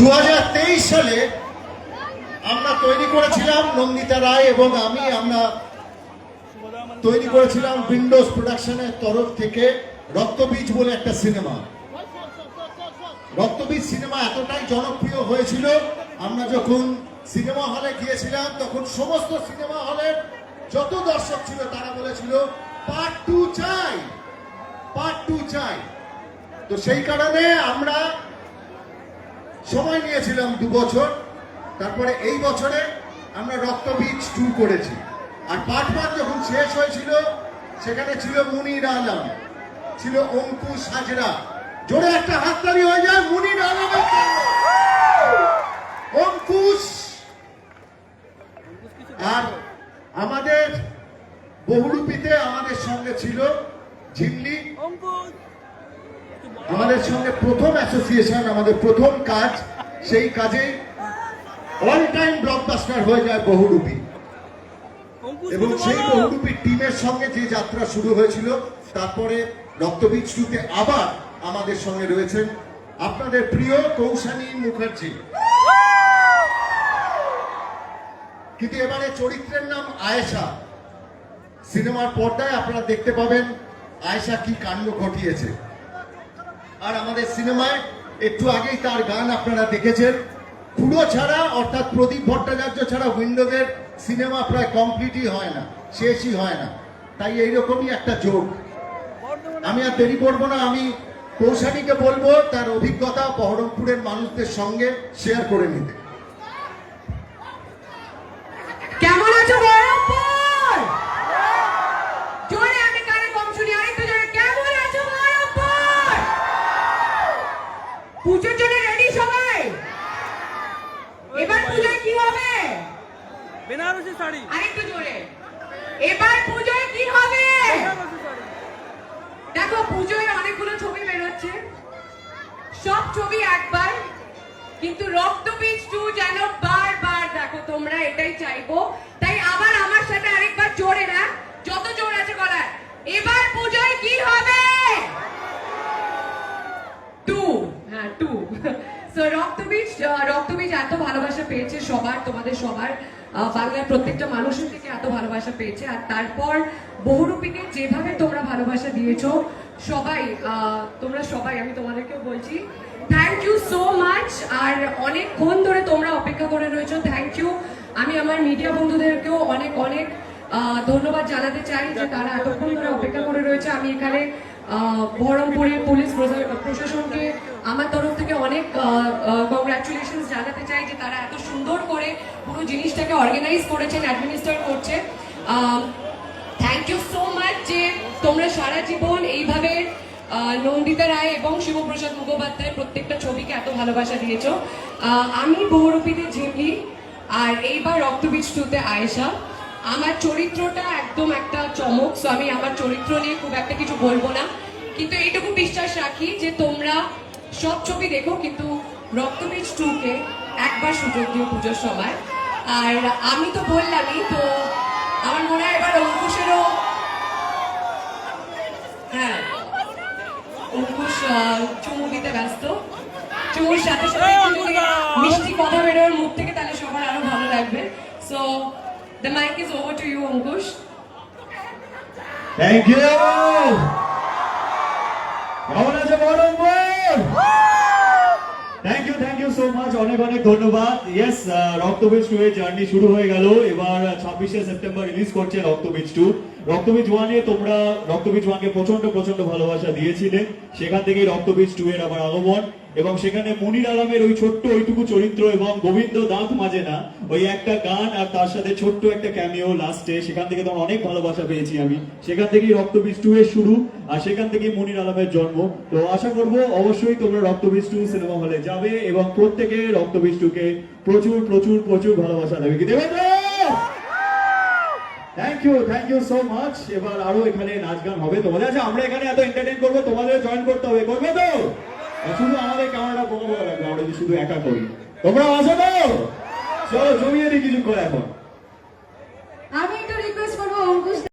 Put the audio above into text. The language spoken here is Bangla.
দু হাজার তেইশ সালে আমরা তৈরি করেছিলাম নন্দিতা রায় এবং আমি, আমরা তৈরি করেছিলাম উইন্ডোজ প্রোডাকশনের তরফ থেকে রক্তবীজ বলে একটা সিনেমা। রক্তবীজ সিনেমা এতটাই জনপ্রিয় হয়েছিল, আমরা যখন সিনেমা হলে গিয়েছিলাম, তখন সমস্ত সিনেমা হলের যত দর্শক ছিল তারা বলেছিল, পার্ট টু চাই, পার্ট টু চাই। তো সেই কারণে আমরা সময় নিয়েছিলাম দু বছর, তারপরে এই বছরে আমরা রক্তবীজ টু করেছি। আর ওয়ান যখন শেষ হয়েছিল, সেখানে ছিল মুনির আলম, ছিল অঙ্কুশ হাজরা জোরে একটা হাততালি হয়ে যায়, মুনির আলমের অঙ্কুশ আর আমাদের বহুরূপীতে আমাদের সঙ্গে ছিল ঝিল্লি। আমাদের সঙ্গে প্রথম অ্যাসোসিয়েশন আমাদের প্রথম কাজ সেই কাজে অল টাইম ব্লকবাস্টার হয়ে যায় বহুরূপী। এবং সেই বহুরূপী টিমের সঙ্গে যে যাত্রা শুরু হয়েছিল তারপরে রক্তবীজ টুতে আবার আমাদের সঙ্গে রয়েছেন আপনাদের প্রিয় কৌশানী মুখার্জি। কিন্তু এবারে চরিত্রের নাম আয়েশা। সিনেমার পর্দায় আপনারা দেখতে পাবেন আয়েশা কি কাণ্ড ঘটিয়েছে। আর আমাদের সিনেমায় একটু আগেই তার গান আপনারা দেখেছেন। পুরো ছাড়া, অর্থাৎ প্রদীপ ভট্টাচার্য ছাড়া উইন্ডোজের সিনেমা প্রায় কমপ্লিটই হয় না, শেষই হয় না। তাই এইরকমই একটা যোগ। আমি আর দেরি করব না, আমি কৌশানীকে বলব, তার অভিজ্ঞতা বহরমপুরের মানুষদের সঙ্গে শেয়ার করে নিতে। পুজোর জন্য রেডি সবাই? এবার পুজোয় কি হবে? বেনারসি শাড়ি। আরেকটু জোরে। এবার পুজোয় কি হবে? দেখো পুজোয় অনেকগুলো ছবি বেরোচ্ছে। সব ছবি একবার। কিন্তু রক্তবীজ টু যেন বারবার দেখো তোমরা এটাই চাইব। তাই আবার আমার সাথে আরেকবার জোরে না। যত জোর আছে গলায়। এবার পুজোয় কি হবে টু হ্যাঁ টু সো এত ভালোবাসা পেয়েছে সবার, তোমাদের সবার। বাংলার প্রত্যেকটা মানুষের থেকে এত ভালোবাসা পেয়েছে। আর তারপর বহুরূপীকে যেভাবে তোমরা ভালোবাসা দিয়েছ, সবাই তোমরা সবাই, আমি বলছি থ্যাংক ইউ সো মাচ আর অনেকক্ষণ ধরে তোমরা অপেক্ষা করে রয়েছো থ্যাংক ইউ আমি আমার মিডিয়া বন্ধুদেরকেও অনেক অনেক ধন্যবাদ জানাতে চাই যে তারা এতক্ষণ ধরে অপেক্ষা করে রয়েছে। আমি এখানে বহরমপুরের পুলিশ প্রশা- প্রশাসনকে আমার তরফ থেকে অনেক কংগ্রাচুলেশন জানাতে চাই যে তারা এত সুন্দর করে পুরো জিনিসটাকে অর্গানাইজ করেছেন অ্যাডমিনিস্টার করছে থ্যাংক ইউ সো মাচ যে তোমরা সারা জীবন এইভাবে নন্দিতা রায় এবং শিবপ্রসাদ মুখোপাধ্যায় প্রত্যেকটা ছবিকে এত ভালোবাসা দিয়েছ। আমি বহুরূপীতে ঝিমলি, আর এইবার রক্তবীজ টুতে আয়েশা। আমার চরিত্রটা একদম একটা চমক সো আমি আমার চরিত্র নিয়ে খুব একটা কিছু বলব না। কিন্তু এইটুকু বিশ্বাস রাখি যে তোমরা সব ছবি দেখো কিন্তু রক্তবীজ টুকে একবার সুযোগ দিও পুজোর সময়। আর আমি তো বললামই তো আমার মনে হয় এবার অঙ্কুশেরও হ্যাঁ অঙ্কুশ চুমু দিতে ব্যস্ত। চুমুর সাথে সাথে মিষ্টি কথা বেরোয় মুখ থেকে তাহলে সবার আরও ভালো লাগবে। So the mike is over to you Ankush. Thank you কেমন আছে বহরমপুর মাচ অনেক অনেক ধন্যবাদ। ইয়েস রক্তবীজ টু এর জার্নি শুরু হয়ে গেল। এবার ছাব্বিশে সেপ্টেম্বর রিলিজ করছে রক্তবীজ টু রক্তবীজ ওয়ানে তোমরা রক্তবীজ ওয়ানকে প্রচণ্ড প্রচণ্ড ভালোবাসা দিয়েছিলে। সেখান থেকেই রক্তবীজ টু এর আবার আগমন। এবং সেখানে মনির আলমের ওই ছোট্ট ওইটুকু চরিত্র এবং গোবিন্দ দাঁত মাজে না। ওই একটা গান আর তার সাথে ছোট্ট একটা ক্যামিও লাস্টে সেখান থেকে তোমার অনেক ভালোবাসা পেয়েছি আমি। সেখান থেকেই রক্তবীজ টু এর শুরু আর সেখান থেকেই মনির আলমের জন্ম। তো আশা করব অবশ্যই তোমরা রক্তবীজ টু সিনেমা হলে যাবে এবং প্রত্যেকে রক্তবীজ টু কে প্রচুর প্রচুর প্রচুর ভালোবাসা দেবে। কি দেবে? Thank you thank you so much এবার আরও এখানে নাচ গান হবে। তোমাদের আচ্ছা আমরা এখানে এত এন্টারটেইন করব, তোমাদের জয়েন করতে হবে। করবে তো? শুধু আমাদের ক্যামেরাটা কথা লাগবে আমরা যদি শুধু একা করি। তোমরা আসো তো! চলো, জমিয়ে দিই কিছু করে এখন।